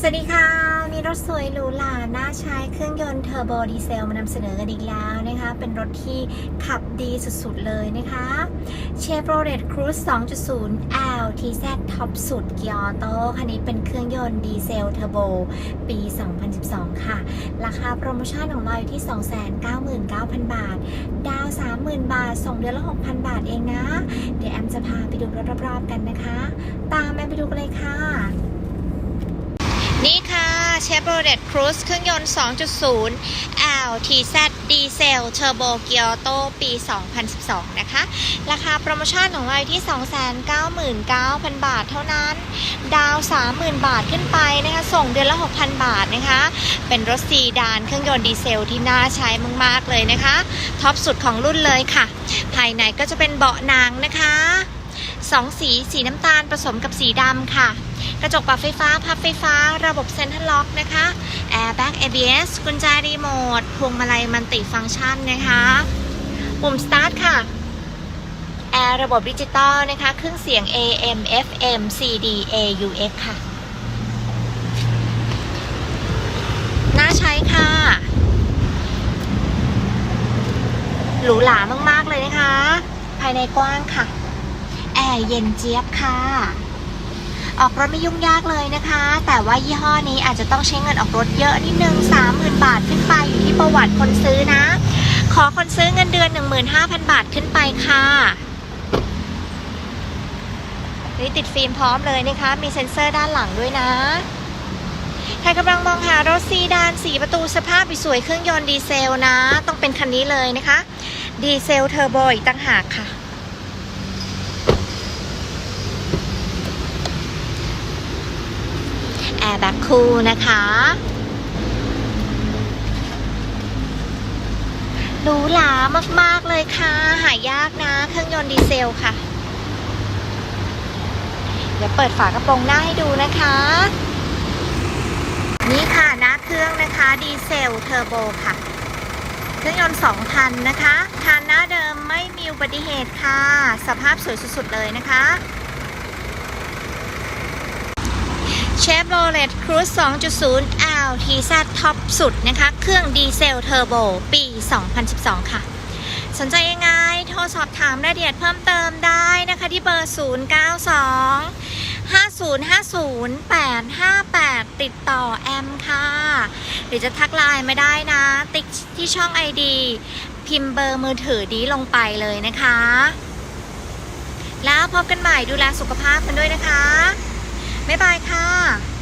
สวัสดีค่ะ มีรถสวยหรูหราน่าใช้เครื่องยนต์เทอร์โบดีเซลมานำเสนอกันอีกแล้วนะคะ เป็นรถที่ขับดีสุดๆเลยนะคะ Chevrolet Cruze 2.0 L TZ ท็อปสุดเกียร์โตคันนี้เป็นเครื่องยนต์ดีเซลเทอร์โบปี 2012 ค่ะ ราคาโปรโมชั่นของเราอยู่ที่ 299,000 บาท ดาว 30,000 บาท ส่งเดือนละ 6,000 บาทเองนะ เดี๋ยวแอมจะพาไปดูรถรอบๆกันนะคะ ตามแอมไปดูกันเลยค่ะ Chevrolet Cruze เครื่องยนต์ 2.0 L TZ ดีเซลเทอร์โบเกียร์โตปี 2012 นะคะ ราคาโปรโมชั่นของเราอยู่ที่ 299,000 บาทเท่านั้น ดาว 30,000 บาทขึ้นไปนะคะ ส่งเดือนละ 6,000 บาทนะคะ เป็นรถซีดานเครื่องยนต์ดีเซลที่น่าใช้มาก ๆ เลยนะคะ ท็อปสุดของรุ่นเลยค่ะ ภายในก็จะเป็นเบาะหนังนะคะ สองสี สีน้ำตาลผสมกับสีดำค่ะ กระจกปรับไฟฟ้า พับไฟฟ้า ระบบเซ็นทรัลล็อกนะคะ Airbag ABS กุญแจรีโมทพวงมาลัยมันติฟังก์ชันนะคะปุ่ม Start ค่ะแอร์ระบบดิจิตอลนะคะเครื่องเสียง AM FM CD AUX ค่ะ น่าใช้ค่ะ หรูหรามาก ๆ เลยนะคะ ภายในกว้างค่ะ ร์เย็นเจี๊ยบค่ะ ออกรถไม่ยุ่งยากเลยนะคะ แต่ว่ายี่ห้อนี้อาจจะต้องใช้เงินออกรถเยอะนิดนึง 30,000 บาทขึ้นไปอยู่ที่ประวัติคนซื้อนะ ขอคนซื้อเงินเดือน 15,000 บาทขึ้นไปค่ะนี่ติดฟิล์มพร้อมเลยนะคะ มีเซ็นเซอร์ด้านหลังด้วยนะ ใครกำลังมองหารถซีดานสีประตูสภาพสวยเครื่องยนต์ดีเซลนะ ต้องเป็นคันนี้เลยนะคะ ดีเซลเทอร์โบอีกต่างหากค่ะ แอร์แบ็คคูลนะคะ หรูหรามากๆเลยค่ะ หายากนะ เครื่องยนต์ดีเซลค่ะ เดี๋ยวเปิดฝากระโปรงหน้าให้ดูนะคะ นี่ค่ะน้าเครื่องนะคะ ดีเซลเทอร์โบค่ะ เครื่องยนต์2,000 นะคะ คันหน้าเดิมไม่มีอุบัติเหตุค่ะ สภาพสวยสุดๆเลยนะคะ Chevrolet Cruze 2.0 L TZ ท็อปสุดนะคะ เครื่องดีเซลเทอร์โบ ปี 2012 ค่ะ สนใจยังไง โทรสอบถามรายละเอียดเพิ่มเติมได้นะคะที่เบอร์ 092 5050 858 ติดต่อแอมค่ะ หรือจะทักไลน์มาได้นะ ติ๊กที่ช่อง ID พิมพ์เบอร์มือถือดีลงไปเลยนะคะ แล้วพบกันใหม่ดูแลสุขภาพกันด้วยนะคะ บ๊ายบายค่ะ